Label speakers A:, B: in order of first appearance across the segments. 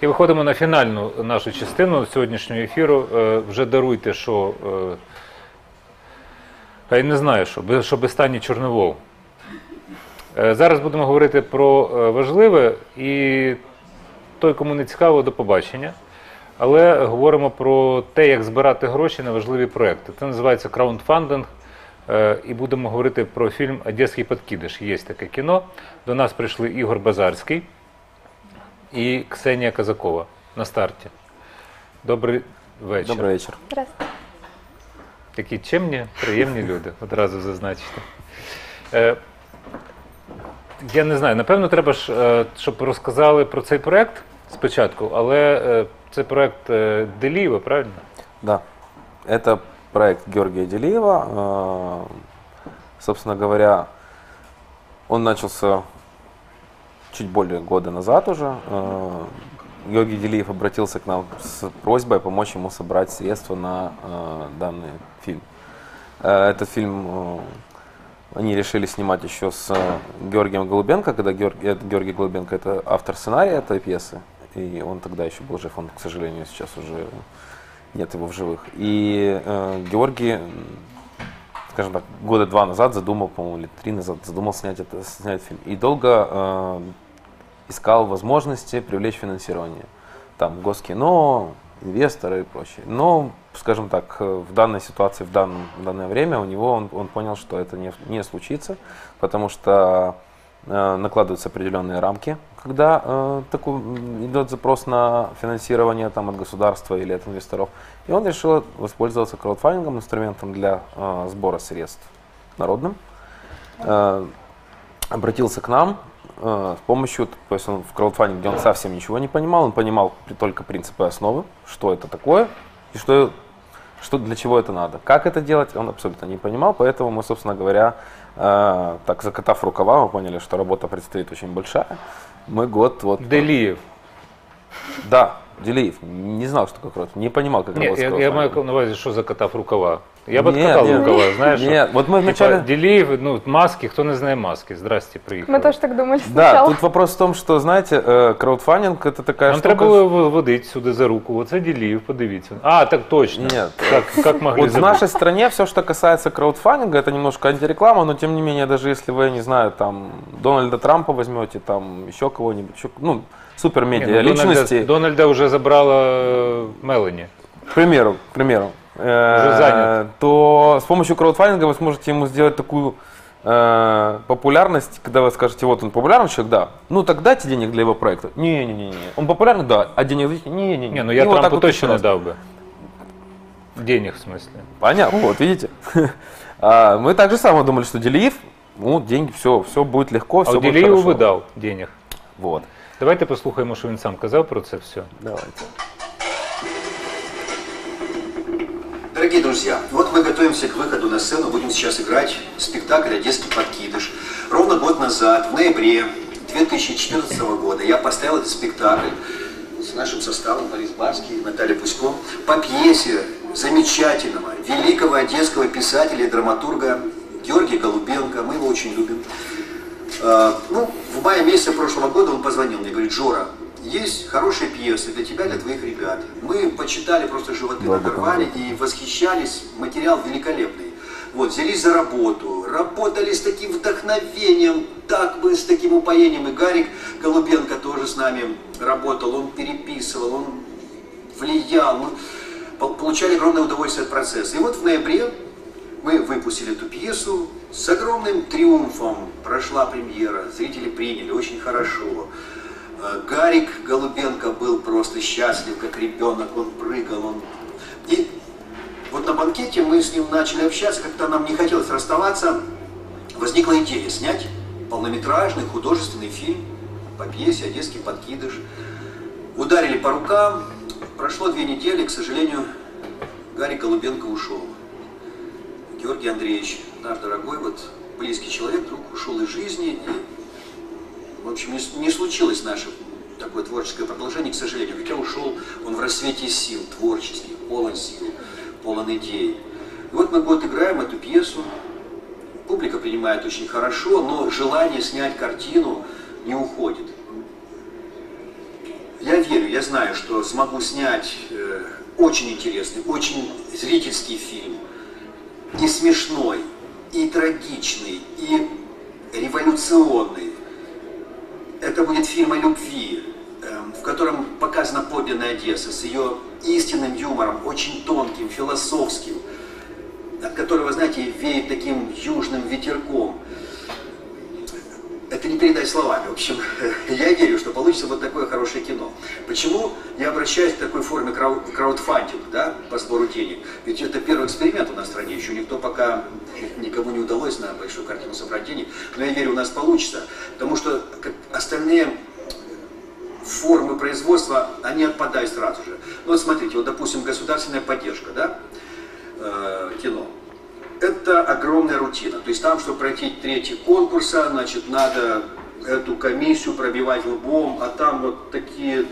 A: І виходимо на фінальну нашу частину сьогоднішнього ефіру. Е, Вже даруйте, що. е, я не знаю, що, що без Тані Чорновол. Е, Зараз будемо говорити про е, важливе і той, кому не цікаво, до побачення. Але говоримо про те, як збирати гроші на важливі проекти. Це називається краундфандинг. Е, І будемо говорити про фільм Одеський подкидиш. Є таке кіно. До нас прийшли Ігор Базарський і Ксенія Казакова на старті. Добрий вечір.
B: Добрый вечер.
C: Здравствуйте.
A: Такі чемні, приємні люди, одразу зазначити. Е, я не знаю, напевно, треба ж, е, щоб розказали про цей проект спочатку, але е, це проект е, Делієва, правильно?
B: Да, это проект Георгия Делиева. Э, Собственно говоря, он начался чуть более года назад уже. Э, Георгий Делиев обратился к нам с просьбой помочь ему собрать средства на э, данный фильм. Э, Этот фильм они решили снимать еще с Георгием Голубенко, когда Георг- это Георгий Голубенко это автор сценария этой пьесы, и он тогда еще был жив, он, к сожалению, сейчас уже нет его в живых. И э, Георгий, скажем так, года два назад задумал, по-моему, или три назад задумал снять, это, снять фильм. И долго э, искал возможности привлечь финансирование. Там Госкино, инвесторы и прочее. Но, скажем так, э, в данной ситуации, в, дан- в данное время у него он, он понял, что это не, не случится, потому что э, накладываются определенные рамки, когда э, такой, идет запрос на финансирование там, от государства или от инвесторов. И он решил воспользоваться краудфандингом, инструментом для э, сбора средств народным. Э, обратился к нам с помощью, то есть он в краудфандинге он совсем ничего не понимал, он понимал при- только принципы основы, что это такое и что, что для чего это надо. Как это делать, он абсолютно не понимал, поэтому мы, собственно говоря, э, так закатав рукава, мы поняли, что работа предстоит очень большая. Мы год вот...
A: Делієв.
B: Да, Делиев, не знал, что такое краудфандинг, не понимал, как
A: Ні,
B: работать
A: я,
B: с
A: я маю
B: краудфандингом.
A: на увазі, що закатав рукава. Я б
B: Ні,
A: откатав
B: ні.
A: рукава, знаєш. що?
B: Нет, вот мы
A: Типа,
B: вначале...
A: Делієв, ну, маски, хто не знає маски. Здрасте, приїхали.
C: Мы тоже так думали
B: Да,
C: сначала.
B: тут вопрос в том, что, знаете, э, краудфандинг это такая
A: Нам
B: штука...
A: треба було в- водити сюди за руку. Оце Діліїв, подивіться. А, так точно.
B: Нет.
A: Как, как могли
B: Вот в
A: забыть?
B: нашей стране все, что касается краудфандинга, это немножко антиреклама, но тем не менее, даже если вы, не знаю, там, Дональда Трампа возьмете, там, еще кого-нибудь, еще, ну, супер
A: Ні,
B: медиа
A: ну,
B: личности,
A: Дональда, Дональда вже забрала е, Мелані.
B: к примеру, к примеру, э,
A: занят.
B: то с помощью краудфандинга вы сможете ему сделать такую э, популярность, когда вы скажете, вот он популярный человек, да, ну так дайте денег для его проекта. Не-не-не, он популярный, да, а денег дайте? Не-не-не.
A: Ні, ну
B: И
A: я
B: вот так
A: Трампу
B: вот
A: точно не
B: раз.
A: дав би. Денег, в смысле.
B: Понятно, вот видите. А, Мы так же самое думали, что Делиев, ну, деньги, все, все будет легко,
A: А
B: все
A: у
B: будет
A: Ділієву
B: хорошо.
A: видав денег.
B: Вот.
A: Давайте послухаємо, що він сам казав про це все.
B: Давайте.
D: Дорогие друзья, вот мы готовимся к выходу на сцену, будем сейчас играть спектакль «Одесский подкидыш». Ровно год назад, в ноябре 2014 года, я поставил этот спектакль с нашим составом Борис Барский, Наталья Пусько по пьесе замечательного, великого одесского писателя и драматурга Георгия Голубенко. Мы его очень любим. Э, Ну, в мае месяце прошлого года он позвонил мне, говорит, Жора, есть хорошая пьеса для тебя, для твоих ребят. Мы почитали, просто животы надорвали и восхищались, материал великолепный. Вот, взялись за работу, работали с таким вдохновением, так бы с таким упоением. И Гарик Голубенко тоже с нами работал, он переписывал, он влиял, мы пол- получали огромное удовольствие от процесса. И вот в ноябре мы выпустили эту пьесу с огромным триумфом. Прошла премьера, зрители приняли очень хорошо. Э, Гарик Голубенко был просто счастлив, как ребенок, он прыгал, он... И вот на банкете мы с ним начали общаться, как-то нам не хотелось расставаться. Возникла идея снять полнометражный художественный фильм по пьесе «Одесский подкидыш». Ударили по рукам, прошло две недели, к сожалению, Гарик Голубенко ушел. Георгий Андреевич, наш дорогой, вот близкий человек, вдруг ушел из жизни. И, в общем, не, не случилось наше такое творческое продолжение, к сожалению. Хотя ушел он в рассвете сил, творческих, полон сил, полон идей. И вот мы год играем эту пьесу. Публика принимает очень хорошо, но желание снять картину не уходит. я верю, я знаю, что смогу снять э, очень интересный, очень зрительский фильм. И смешной, и трагичный, и революционный. Это будет фильм о любви, эм, в котором показана подлинная Одесса с ее истинным юмором, очень тонким, философским, от которого, знаете, веет таким южным ветерком. Это не передать словами. В общем, я верю, что получится вот такое хорошее кино. Почему я обращаюсь к такой форме крау- краудфандинга, да, по сбору денег? Ведь это первый эксперимент у нас в стране, еще никто пока, никому не удалось на большую картину собрать денег. Но я верю, у нас получится, потому что остальные формы производства, они отпадают сразу же. Ну вот смотрите, вот допустим государственная поддержка, да, э, кино. Это огромная рутина. То есть там, чтобы пройти третий конкурса, значит, надо эту комиссию пробивать лбом, а там вот такие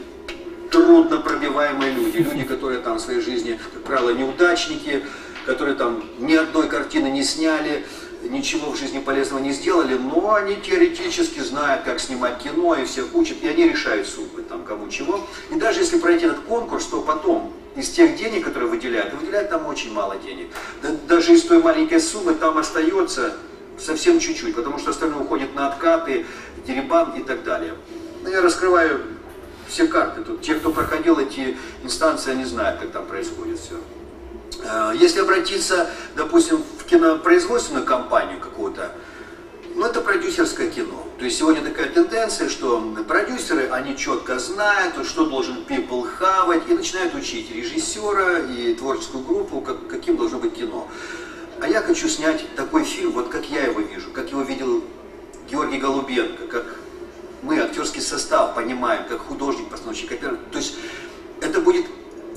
D: трудно пробиваемые люди, люди, которые там в своей жизни, как правило, неудачники, которые там ни одной картины не сняли, ничего в жизни полезного не сделали, но они теоретически знают, как снимать кино, и всех учат, и они решают судьбы, там, кому чего. И даже если пройти этот конкурс, то потом из тех денег, которые выделяют, выделяют там очень мало денег. Да- даже из той маленькой суммы там остается совсем чуть-чуть, потому что остальное уходит на откаты, деребан и так далее. Ну, я раскрываю все карты. Тут те, кто проходил эти инстанции, они знают, как там происходит все. Э, Если обратиться, допустим, в кинопроизводственную компанию какую-то, ну, это продюсерское кино. То есть сегодня такая тенденция, что продюсеры, они четко знают, что должен people хавать, и начинают учить режиссера и творческую группу, как, каким должно быть кино. А я хочу снять такой фильм, вот как я его вижу, как его видел Георгий Голубенко, как мы, актерский состав, понимаем, как художник, постановщик, опер- То есть это будет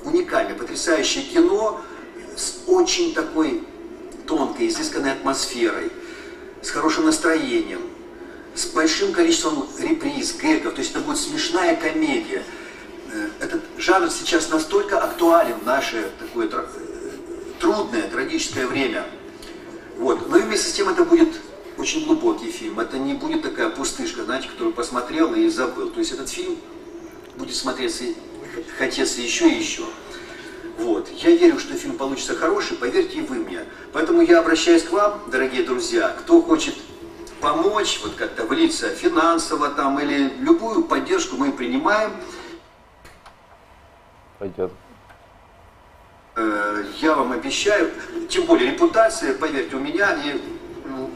D: уникальное, потрясающее кино с очень такой тонкой, изысканной атмосферой, с хорошим настроением, с большим количеством реприз, гэгов. То есть это будет смешная комедия. Э, Этот жанр сейчас настолько актуален в наше такое э, трудное, трагическое время. Вот. Но и вместе с тем это будет очень глубокий фильм. Это не будет такая пустышка, знаете, которую посмотрел и забыл. То есть этот фильм будет смотреться, хотеться еще и еще. Вот. Я верю, что фильм получится хороший, поверьте и вы мне. Поэтому я обращаюсь к вам, дорогие друзья, кто хочет помочь, вот как-то влиться финансово там или любую поддержку мы принимаем.
B: Пойдет.
D: Э, Я вам обещаю, тем более репутация, поверьте, у меня и ну,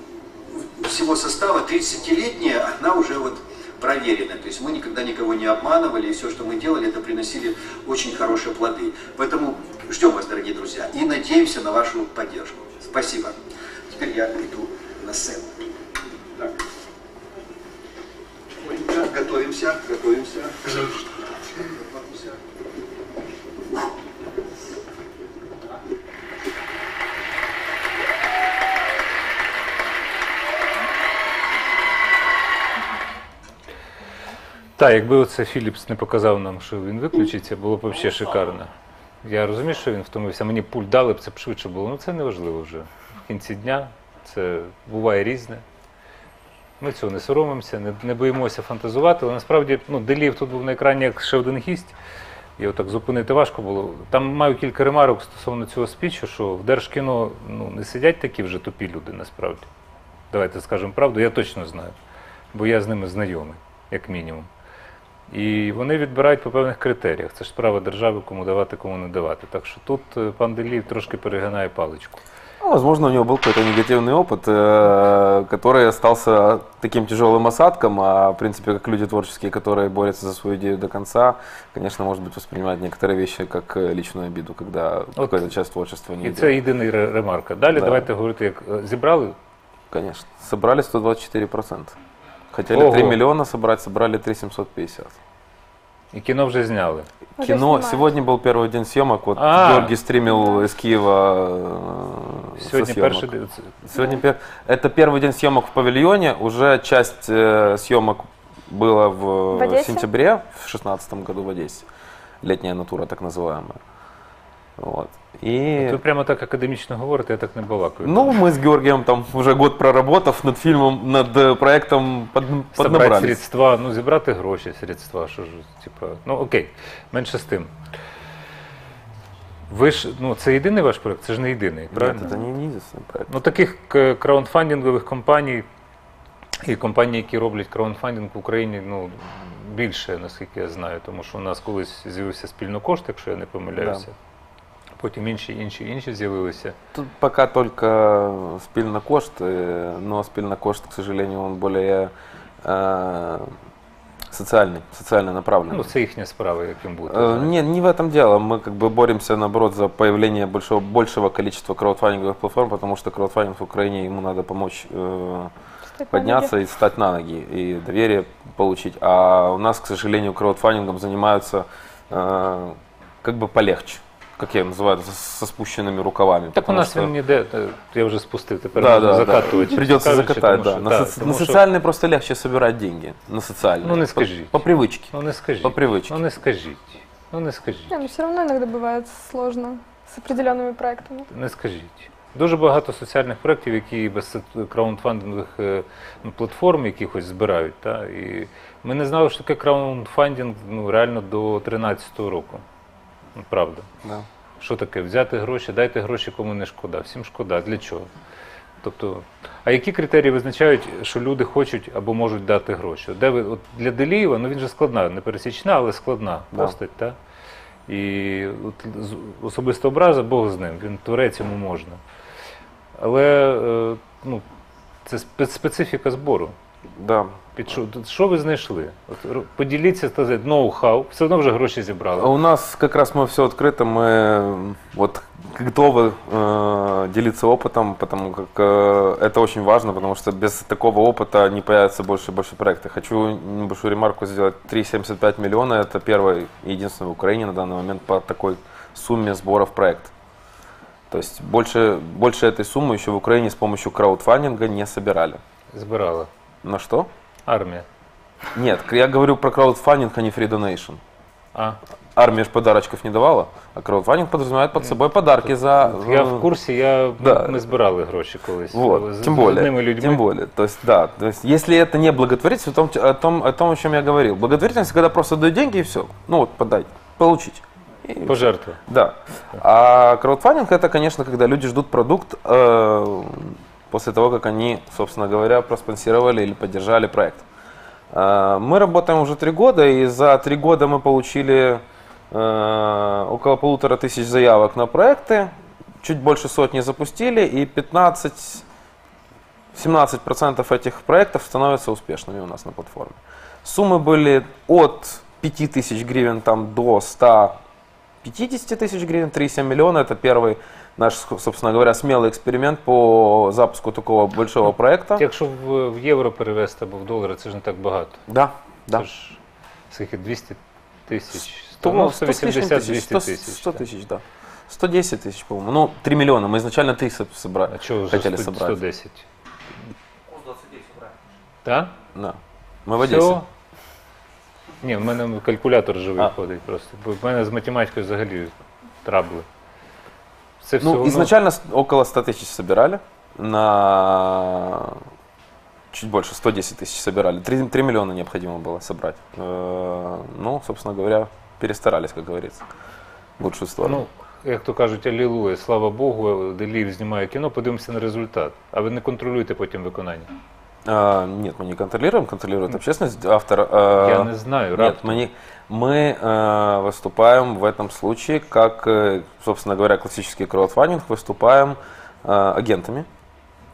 D: всего состава 30-летняя, она уже вот проверена. То есть мы никогда никого не обманывали, и все, что мы делали, это приносили очень хорошие плоды. Поэтому ждем вас, дорогие друзья, и надеемся на вашу поддержку. Спасибо. Теперь я иду на сцену. Так. Готовимся. Готовимся.
A: Так, якби оце Філіпс не показав нам, що він виключиться, було б взагалі шикарно. Я розумію, що він втомився, мені пульт дали б це б швидше було. Ну це не важливо вже. В кінці дня це буває різне. Ми цього не соромимося, не, не боїмося фантазувати, але насправді ну, Делієв тут був на екрані як ще один гість. І отак зупинити важко було. Там маю кілька ремарок стосовно цього спічу, що в Держкіно ну, не сидять такі вже тупі люди насправді. Давайте скажемо правду, я точно знаю, бо я з ними знайомий, як мінімум. І вони відбирають по певних критеріях. Це ж справа держави, кому давати, кому не давати. Так що тут е, пан Делієв трошки перегинає паличку.
B: Ну, возможно, у него был какой-то негативный опыт, э, который остался таким тяжелым осадком, а в принципе, как люди творческие, которые борются за свою идею до конца, конечно, может быть, воспринимать некоторые вещи как э, личную обиду, когда какая-то часть творчества не
A: І
B: идет.
A: це єдиний ре- ремарка. Далі
B: Да.
A: давайте говорити, як е, зібрали.
B: Конечно. Собрали 124%. Хотели
A: Ого.
B: 3 миллиона собрать, собрали 3 750.
A: І кіно вже зняли.
C: Уже
B: Кино.
C: снимают.
B: Сегодня был первый день съемок. Вот
A: А.
B: Георгий стримил из Киева э, со
A: Сьогодні
B: съемок.
A: перший день. це-
B: Сегодня пер- это первый день съемок в павильоне. Уже часть э, съемок была в,
C: В Одессе?
B: сентябре в 2016 году в Одессе. Летняя натура, так называемая. Вот. И...
A: Ви прямо так академічно говорите, я так не балакаю.
B: Ну, мы с Георгием там уже год проработав над фильмом, над э, проектом под,
A: Собрати
B: поднабрались.
A: средства, ну зібрати гроші, средства, що ж, типа, ну окей, менше з тим. Ви ж, ну це єдиний ваш проект, це ж не єдиний, правильно?
B: Нет, это не, не единственный проект.
A: Ну таких к- краудфандингових компаній і компаній, які роблять краудфандинг в Україні, ну більше, наскільки я знаю, тому що у нас колись з'явився спільно кошт, якщо я не помиляюся. Потім інші, інші, інші з'явилися.
B: Тут пока только спильнокошт, э, но спильнокошт, к сожалению, он более э, социальный, социально направленный.
A: Ну, це їхня справа, яким бути.
B: Э,
A: знаєте.
B: Не, не в этом дело. Мы как бы боремся, наоборот, за появление большого, большего количества краудфандинговых платформ, потому что краудфандинг в Украине, ему надо помочь э,
C: Стать на
B: подняться и встать на ноги, и доверие получить. А у нас, к сожалению, краудфандингом занимаются э, как бы полегче, как я его называю, со, со спущенными рукавами.
A: Так у
B: потому
A: нас
B: что-
A: він ніде, е, я вже спустив, тепер
B: Да,
A: можна
B: да, да.
A: закатувати.
B: Придется
A: чесно кажучи,
B: закатать,
A: тому
B: да.
A: що-
B: На,
A: так,
B: соци-
A: тому
B: на
A: що-
B: социальные просто легче собирать деньги. На социальные.
A: Ну, не
B: По-
A: скажите.
B: По, привычке.
A: Ну не скажіть.
B: По привычке.
A: Ну не скажіть. Ну не скажіть.
C: Не, но все равно иногда бывает сложно с определенными проектами.
A: Не скажіть. Дуже багато соціальних проєктів, які без сет- краундфандингових е, ну, платформ якихось збирають. Та? І ми не знали, що таке краундфандинг ну, реально до 2013 року. Правда.
B: Да.
A: Що таке? Взяти гроші, дайте гроші, кому не шкода. Всім шкода. Для чого? Тобто, а які критерії визначають, що люди хочуть або можуть дати гроші? Де ви, от для Делієва, ну він же складна, не пересічна, але складна
B: Да.
A: постать. Та? І от, особисто образа Бог з ним, він творець йому можна. Але е, ну, це спе- специфіка збору.
B: Да.
A: Під що, тут що ви знайшли? От, ро- поділіться так сказати, ноу-хау, все одно вже гроші
B: А
A: зібрали.
B: У нас как раз мы все открыто, мы м, вот готовы э, делиться опытом, потому как э, это очень важно, потому что без такого опыта не появятся больше и больше проекты. Хочу небольшую ремарку сделать. 3,75 миллиона – это первый и единственный в Украине на данный момент по такой сумме сборов проект. То есть больше, больше этой суммы еще в Украине с помощью краудфандинга не собирали.
A: Збирала.
B: На что?
A: Армія.
B: Нет, я говорю про краудфандинг, а не free donation.
A: А,
B: Армия же подарочков не давала, а краудфандинг подразумевает под собой подарки за...
A: я
B: э,
A: в курсі, я, ми-
B: Да.
A: ми збирали гроші колись.
B: Вот,
A: з,
B: тем
A: з
B: более,
A: одними людьми.
B: тем более. То есть, да, то есть, если это не благотворительность, о том, о том, о том, о чем я говорил. Благотворительность, когда просто дают деньги и все. Ну вот, подай, получить. И
A: Пожертви.
B: Да. А краудфандинг это, конечно, когда люди ждут продукт э, после того, как они, собственно говоря, проспонсировали или поддержали проект. Э, мы работаем уже три года, и за три года мы получили э, около полутора тысяч заявок на проекты, чуть больше сотни запустили, и 15 17% этих проектов становятся успешными у нас на платформе. Суммы были от 5000 гривен там, до 150 тысяч гривен, 3,7 миллиона. Это первый наш, собственно говоря, смелый эксперимент по запуску такого большого проекта.
A: Якщо в, в євро перевести або в долари, це ж не так багато.
B: Да, да.
A: Це ж скільки 200 тисяч, 100,
B: 100,
A: ну,
B: 100 с лишним
A: 180
B: тысяч,
A: 200
B: 100,
A: тисяч.
B: 100
A: так.
B: тысяч, да. 110 тысяч, по-моему. Ну, 3 миллиона. Мы изначально 3 со- собрали.
A: А чого вже
B: хотели
A: 100,
B: собрать.
A: 110? Так?
B: Да. Мы в Одессе.
A: Все? Ні, в мене калькулятор живий
B: А.
A: ходить просто. Бо в мене з математикою взагалі трабли. Це
B: Ну,
A: всього,
B: изначально с- около 100 тысяч собирали. На чуть больше, 110 тысяч собирали. 3, 3 миллиона необходимо было собрать. Э, Ну, собственно говоря, перестарались, как говорится. В лучшую сторону.
A: Ну, як то кажуть, алілуя, слава Богу, Деліїв знімає кіно, подивимося на результат. А ви не контролюєте потім виконання.
B: А, нет, мы не контролируем, контролирует общественность. Автор... э,
A: Я не знаю,
B: Нет,
A: раптом.
B: мы, не, мы э, выступаем в этом случае, как, э, собственно говоря, классический краудфандинг, выступаем э, агентами,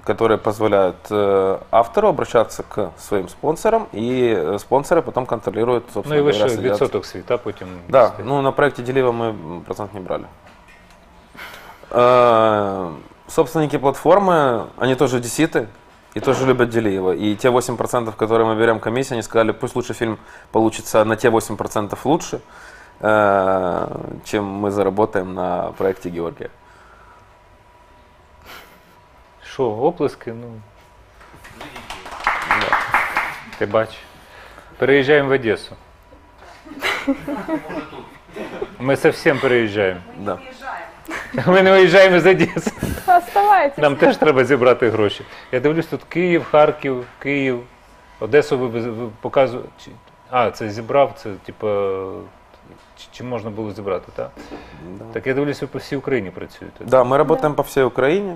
B: которые позволяют э, автору обращаться к своим спонсорам, и э, спонсоры потом контролируют,
A: Ну
B: собственно
A: і ви
B: говоря,
A: ще
B: следят.
A: відсоток світа потім.
B: Да,
A: дасте.
B: ну на проекте Делива мы м, процент не брали. Э, Собственники платформы, они тоже деситы и тоже любят Делиева. И те 8%, которые мы берем комиссии, они сказали, пусть лучше фильм получится на те 8% лучше, э, чем мы заработаем на проекте Георгия.
A: Що, оплески? Ну. Ти бач. Переїжджаємо в Одесу. Ми зовсім переїжджаємо.
B: Да.
A: Ми не виїжджаємо з Одеси.
C: Оставайтесь.
A: Нам теж треба зібрати гроші. Я дивлюсь, тут Київ, Харків, Київ, Одесу ви, показуєте. А, це зібрав, це типу. чи- можна було зібрати, так?
B: Да.
A: Так я дивлюсь, ви по всій Україні працюєте.
B: Да, мы работаем по всей Украине.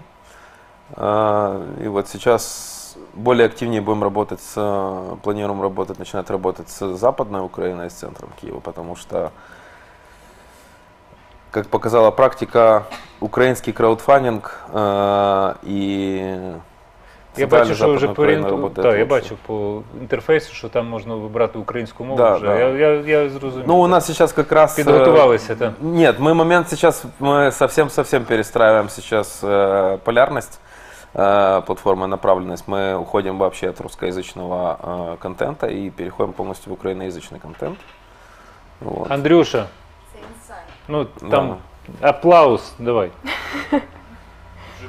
B: А, И вот сейчас более активнее будем работать с, планируем работать, начинать работать с Западной Украиной, с центром Киева, потому что, как показала практика, украинский краудфандинг э, и
A: Я
B: центральная
A: бачу, що вже
B: Западная Украина
A: порінку,
B: работает
A: так, я
B: лучше.
A: бачу по інтерфейсу, що там можна вибрати українську мову
B: Да,
A: вже.
B: да.
A: Я, я, я зрозумів.
B: Ну, у нас сейчас как раз... э,
A: Підготувалися, так.
B: Нет, мы момент сейчас, мы совсем-совсем перестраиваем сейчас э, полярность э, платформы, направленность. Мы уходим вообще от русскоязычного э, контента и переходим полностью в украиноязычный контент. Вот.
A: Андрюша, ну
B: Да.
A: там аплаус, давай.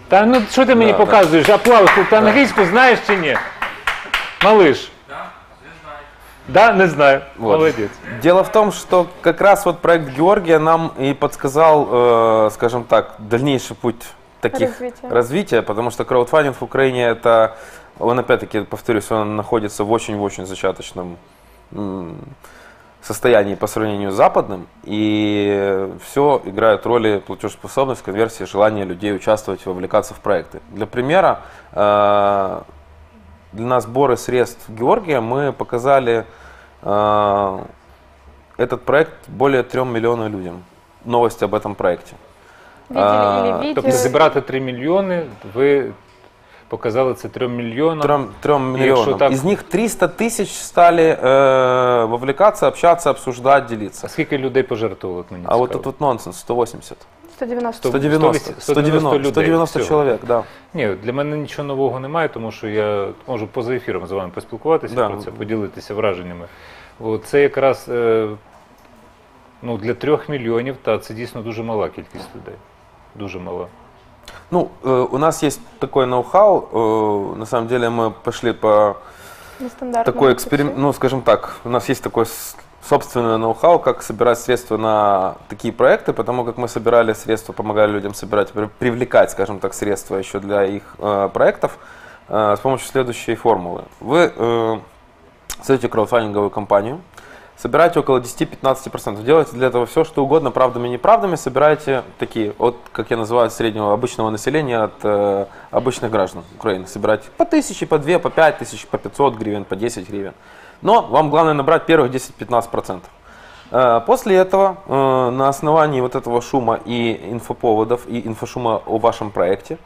A: Та ну що ти мені
B: Да, да.
A: показуєш? Аплаус, ти англійську знаєш чи ні? Малиш. Да, не знаю.
B: Вот.
A: Молодець.
B: Дело в том, что как раз вот проект Георгия нам и подсказал, э, скажем так, дальнейший путь таких
C: Развития.
B: развития, потому что краудфандинг в Украине это, он опять-таки, повторюсь, он находится в очень-очень зачаточном м, состоянии по сравнению с западным, и все играет роли платежеспособность, конверсия, желание людей участвовать, вовлекаться в проекты. Для примера, э, для сборы средств Георгия мы показали э, этот проект более 3 миллионов людям. Новость об этом проекте.
C: Видели
B: А,
C: или видели?
A: Тобто зібрати 3 мільйони, ви показали це 3 мільйонам.
B: Трем, трем миллионам.
A: так-
B: Из них 300 тысяч стали э, вовлекаться, общаться, обсуждать, делиться.
A: А скільки людей пожертвували? от Мені
B: А вот
A: цікаво.
B: тут вот нонсенс, 180.
C: 190.
B: 190,
A: 190
B: 190,
A: людей.
B: 190
A: Всього.
B: человек, да.
A: Ні, для мене нічого нового немає, тому що я можу поза ефіром з вами поспілкуватися
B: Да.
A: про це, поділитися враженнями. От, це якраз е, ну, для трьох мільйонів, та це дійсно дуже мала кількість людей. Дуже мала.
B: Ну, э, у нас есть такой ноу-хау. э, на самом деле мы пошли по такой эксперимент, ну, скажем так, у нас есть такой собственное ноу-хау, как собирать средства на такие проекты, потому как мы собирали средства, помогали людям собирать, при- привлекать, скажем так, средства еще для их э, проектов э, с помощью следующей формулы. Вы э, создаете краудфандинговую компанию, собираете около 10-15%, делаете для этого все, что угодно, правдами и неправдами, собираете такие, от, как я называю, среднего обычного населения, от э, обычных граждан Украины. Собираете по тысяче, по две, по пять тысяч, по 500 гривен, по 10 гривен. Но вам главное набрать первых 10-15%. Э, После этого э, на основании вот этого шума и инфоповодов, и инфошума о вашем проекте,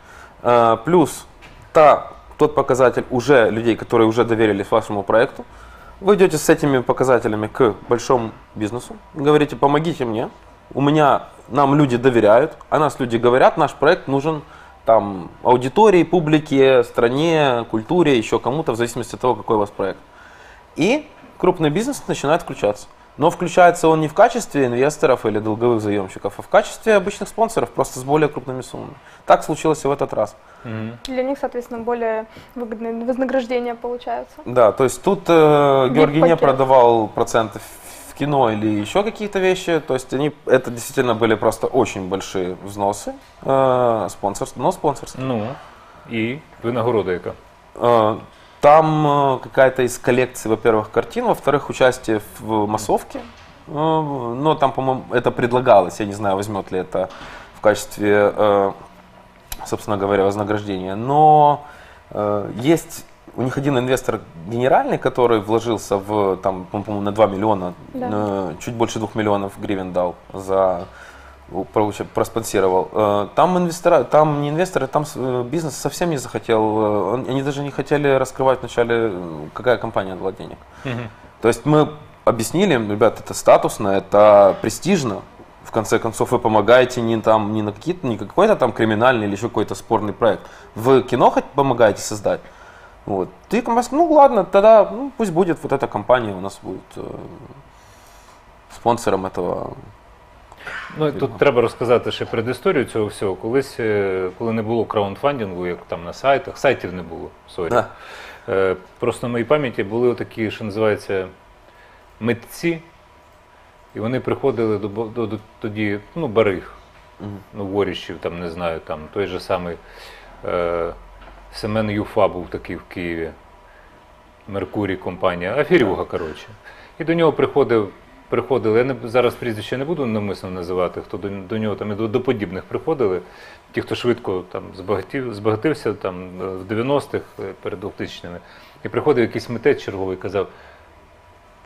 B: э, плюс та, тот показатель уже людей, которые уже доверились вашему проекту, вы идете с этими показателями к большому бизнесу, говорите, помогите мне, у меня, нам люди доверяют, а нас люди говорят, наш проект нужен там аудитории, публике, стране, культуре, еще кому-то, в зависимости от того, какой у вас проект. И крупный бизнес начинает включаться. Но включается он не в качестве инвесторов или долговых заемщиков, а в качестве обычных спонсоров, просто с более крупными суммами. Так случилось и в этот раз.
C: Для них, соответственно, более выгодные вознаграждения получаются.
B: Да, то есть тут э, Георгий не продавал проценты в кино или еще какие-то вещи. То есть они, это действительно были просто очень большие взносы э, спонсорства, но спонсорские.
A: Ну, і винагорода яка.
B: Э, Там э, какая-то из коллекций, во-первых, картин, во-вторых, участие в массовке. Э, Но там, по-моему, это предлагалось. Я не знаю, возьмет ли это в качестве, э, собственно говоря, вознаграждения. Но есть у них один инвестор генеральный, который вложился в, там, по-моему, на 2 миллиона,
C: Да.
B: чуть больше 2 миллионов гривен дал за проспонсировал. Э, Там инвестора, там не инвесторы, там э, бизнес совсем не захотел, э, он- они даже не хотели раскрывать вначале, какая компания дала денег. То есть мы объяснили им, ребят, это статусно, это престижно. В конце концов, вы помогаете не, там, не на какие-то, не какой-то там криминальный или еще какой-то спорный проект. Вы кино хоть помогаете создать. Вот. Ты ну ладно, тогда ну, пусть будет вот эта компания у нас будет э, спонсором этого.
A: Ну, і тут треба розказати ще предісторію цього всього. Колись, е, коли не було краундфандингу, як там на сайтах, сайтів не було, сорі.
B: Да.
A: Е, Просто в моїй пам'яті були такі, що називається митці, і вони приходили до, до, до тоді, ну, бариг. ну, Воріщів, там не знаю, там той же самий е, Семен Юфа був такий в Києві. Меркурій компанія, аферюга, коротше. І до нього приходив, приходили, я не, зараз прізвище не буду навмисно називати, хто до, до нього там до, до подібних приходили. Ті, хто швидко там збагатів, збагатився там е, в 90-х е, перед 2000-ми. І приходив якийсь митець черговий і казав: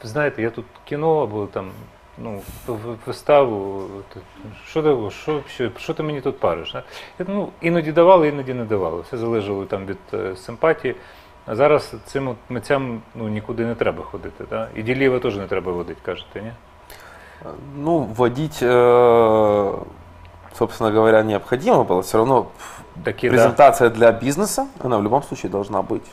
A: знаєте, я тут кіно або там ну, виставу, що, ти- що, що, що ти мені тут париш? Ну, іноді давали, іноді не давали. Все залежало там від е, симпатії. А зараз цим от митцям ну, нікуди не треба ходити. Да? І Ділієва теж не треба водити, кажете, ні?
B: Ну, вводить, э, собственно говоря, необходимо было. Все равно
A: Такі, да.
B: презентация для бизнеса, она в любом случае должна быть.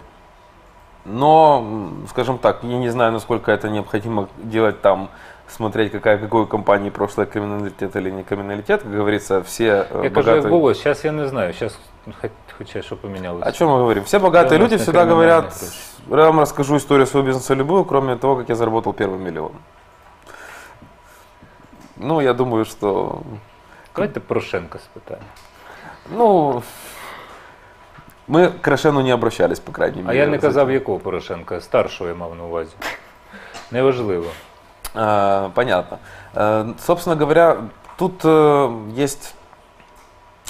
B: Но, м, скажем так, я не знаю, насколько это необходимо делать там, смотреть, какая, какой у компании прошлый криминалитет или не криминалитет, как говорится, все э,
A: Я кажу, як
B: богатые...
A: було, зараз я не знаю. Зараз, хоча що помінялося.
B: О чем мы говорим? Все богатые
A: Да, у нас
B: люди
A: на
B: всегда
A: криминальные
B: говорят,
A: прочие.
B: я вам расскажу историю своего бизнеса любую, кроме того, как я заработал первый миллион. Ну, я думаю, что
A: Давайте Порошенка спитаємо.
B: Ну, мы к Рошену не обращались, по крайней
A: А
B: мере.
A: я не
B: за
A: казав,
B: этим.
A: якого Порошенка, старшого я мав на увазі. Неважливо.
B: А, понятно. Э, собственно говоря, тут э, есть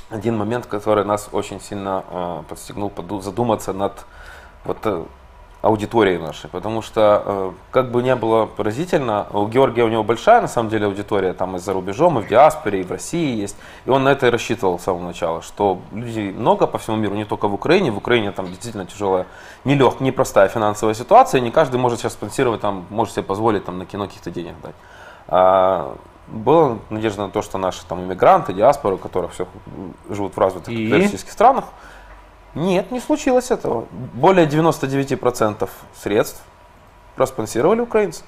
B: один момент, который нас очень сильно э, подстегнул задуматься над вот, э, аудиторией нашей. Потому что, э, как бы не было поразительно, у Георгия у него большая, на самом деле, аудитория, там и за рубежом, и в диаспоре, и в России есть. И он на это и рассчитывал с самого начала, что людей много по всему миру, не только в Украине. В Украине там действительно тяжелая, нелегкая, непростая финансовая ситуация, и не каждый может сейчас спонсировать, там, может себе позволить там, на кино каких-то денег дать А, была надежда на то, что наши там иммигранты, диаспоры, у которых все живут в развитых
A: И?
B: капиталистических странах, нет, не случилось этого. Более 99% средств проспонсировали украинцы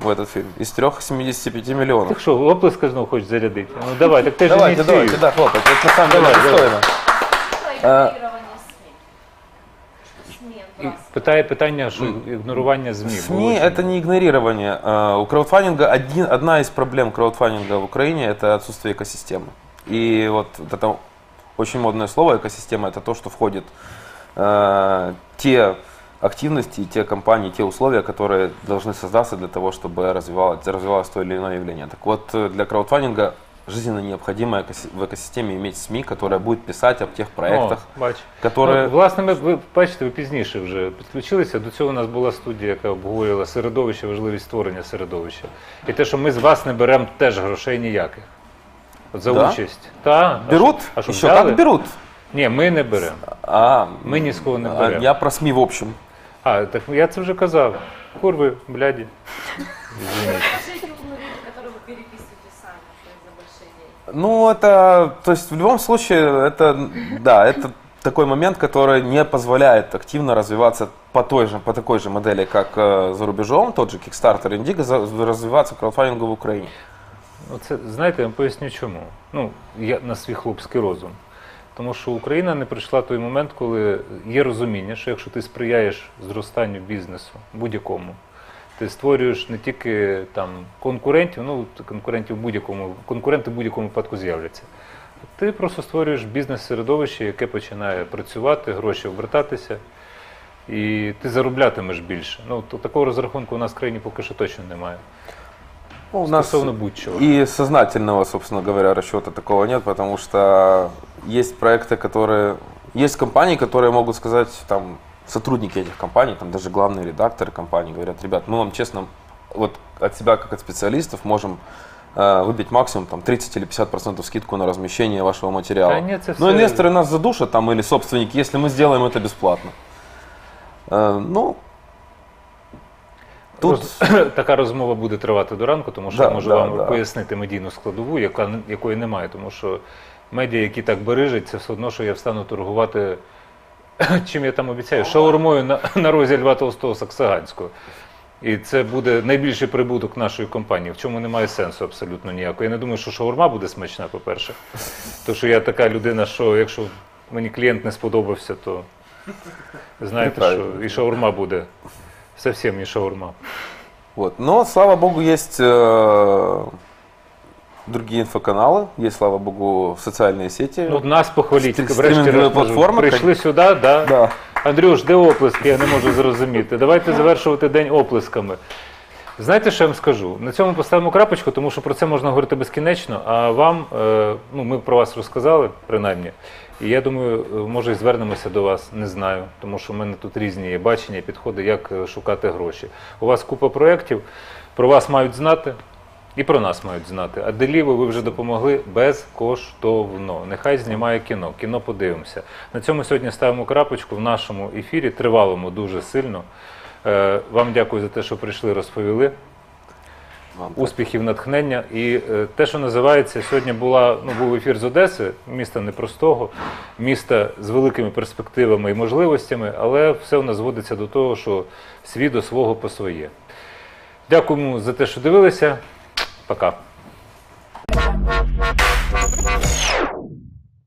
B: в этот фильм. Из 375 миллионов.
A: Так що, оплеска знову хочеш зарядити? Ну давай, так ти ж
B: Давайте,
A: ініціюй.
B: давайте, да, хлопать. Это на самом деле
A: Давай, давай.
B: достойно.
A: питає питання, що ігнорування ЗМІ.
B: СМИ
A: було
B: это
A: чи ні?
B: не игнорирование. А, У краудфандинга один, одна из проблем краудфандинга в Украине это отсутствие экосистемы. И вот это очень модное слово экосистема это то, что входит э, те активности, те компании, те условия, которые должны создаться для того, чтобы развивалось, развивалось то или иное явление. Так вот, э, для краудфандинга жизненно необходимо экоси- в экосистеме иметь СМИ, которая будет писать об тех проектах,
A: О, бач.
B: которые...
A: Ну, власне, ми, ви бачите, ви пізніше вже підключилися. До цього у нас була студія, яка обговорювала середовище, важливість створення середовища. І те, що ми з вас не беремо теж грошей ніяких. От за
B: Да?
A: участь. Та, а
B: Берут?
A: що- А що,
B: Еще
A: взяли?
B: как берут.
A: Ні, ми не беремо.
B: А,
A: Ми ні з кого не
B: а,
A: беремо.
B: Я про СМИ в общем.
A: А, так я це вже казав. Курви, бляді. Извините.
E: Ну,
B: это, то есть в любом случае, это, да, это такой момент, который не позволяет активно развиваться по той же, по такой же модели, как э, за рубежом, тот же Kickstarter, Indigo, за- развиваться краудфандингу в Украине.
A: Ну, це, знаєте, я вам поясню чому. Ну, я на свій хлопський розум. Тому що Україна не прийшла той момент, коли є розуміння, що якщо ти сприяєш зростанню бізнесу будь-якому, ти створюєш не тільки там конкурентів, ну конкурентів в будь-якому, конкуренти в будь-якому випадку з'являться. Ти просто створюєш бізнес-середовище, яке починає працювати, гроші обертатися, і ти зароблятимеш більше. Ну, то такого розрахунку у нас в країні поки що точно немає.
B: Ну, у нас
A: Стосовно будь-чого.
B: и сознательного, собственно говоря, расчета такого нет, потому что есть проекты, которые... Есть компании, которые могут сказать, там, сотрудники этих компаний, там даже главные редакторы компаний говорят, ребят, мы вам честно, вот от себя, как от специалистов, можем э, выбить максимум там 30 или 50% скидку на размещение вашего материала.
A: Да нет, это
B: Но
A: всё-
B: инвесторы нас задушат там или собственники, если мы сделаем это бесплатно. Э, ну, тут...
A: Роз- така розмова буде тривати до ранку, тому що
B: Да,
A: я можу
B: да,
A: вам
B: да.
A: пояснити медійну складову, яка не- якої немає. Тому що медіа, які так бережать, це все одно, що я встану торгувати. Чим я там обіцяю? Шаурмою на, на розі Льва Толстого Саксаганського. І це буде найбільший прибуток нашої компанії, в чому немає сенсу абсолютно ніякого. Я не думаю, що шаурма буде смачна, по-перше. Тому що я така людина, що якщо мені клієнт не сподобався, то знаєте, що і шаурма буде. Совсем не шаурма.
B: Вот. Но, слава богу, есть э, другие инфоканалы, есть, слава богу, социальные сети.
A: Ну, нас похваліть. Врешті-решт,
B: платформи,
A: Прийшли сюди, да?
B: Да.
A: Андрюш, де оплески? Я не можу зрозуміти. Давайте завершувати день оплесками. Знаєте, що я вам скажу? На цьому поставимо крапочку, тому що про це можна говорити безкінечно. А вам, е, ну, ми про вас розказали, принаймні. І я думаю, е, може і звернемося до вас, не знаю, тому що в мене тут різні є бачення, підходи, як е, шукати гроші. У вас купа проєктів, про вас мають знати. І про нас мають знати. А Деліву ви вже допомогли безкоштовно. Нехай знімає кіно. Кіно подивимося. На цьому сьогодні ставимо крапочку в нашому ефірі, тривалому дуже сильно. Е, Вам дякую за те, що прийшли, розповіли.
B: Вам
A: Успіхів, натхнення. І е, те, що називається, сьогодні була, ну, був ефір з Одеси, міста непростого, міста з великими перспективами і можливостями, але все у нас зводиться до того, що свій до свого по своє. Дякуємо за те, що дивилися. Пока.